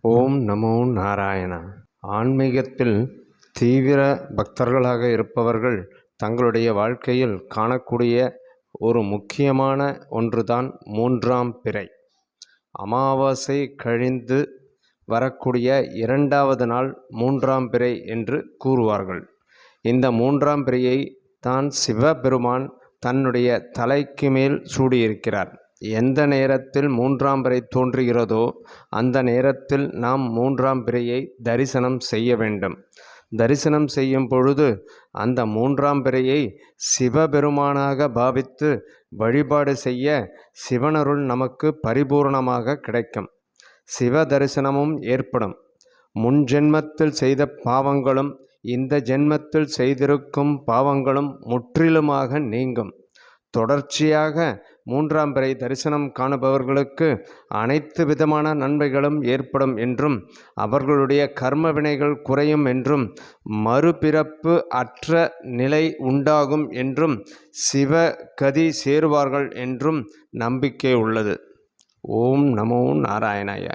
ஓம் நமோ நாராயணா. ஆன்மீகத்தில் தீவிர பக்தர்களாக இருப்பவர்கள் தங்களுடைய வாழ்க்கையில் காணக்கூடிய ஒரு முக்கியமான ஒன்றுதான் மூன்றாம் பிறை. அமாவாசை கழிந்து வரக்கூடிய இரண்டாவது நாள் மூன்றாம் பிறை என்று கூறுவார்கள். இந்த மூன்றாம் பிறையை தான் சிவபெருமான் தன்னுடைய தலைக்கு மேல் சூடியிருக்கிறார். எந்த நேரத்தில் மூன்றாம் பிறை தோன்றுகிறதோ அந்த நேரத்தில் நாம் மூன்றாம் பிறையை தரிசனம் செய்ய வேண்டும். தரிசனம் செய்யும் பொழுது அந்த மூன்றாம் பிறையை சிவபெருமானாக பாவித்து வழிபாடு செய்ய சிவனருள் நமக்கு பரிபூர்ணமாக கிடைக்கும். சிவ தரிசனமும் ஏற்படும். முன் ஜென்மத்தில் செய்த பாவங்களும் இந்த ஜென்மத்தில் செய்திருக்கும் பாவங்களும் முற்றிலுமாக நீங்கும். தொடர்ச்சியாக மூன்றாம் பிறை தரிசனம் காணுபவர்களுக்கு அனைத்து விதமான நன்மைகளும் ஏற்படும் என்றும் அவர்களுடைய கர்ம வினைகள் குறையும் என்றும் மறுபிறப்பு அற்ற நிலை உண்டாகும் என்றும் சிவ கதி சேருவார்கள் என்றும் நம்பிக்கை உள்ளது. ஓம் நமோ நாராயணாய.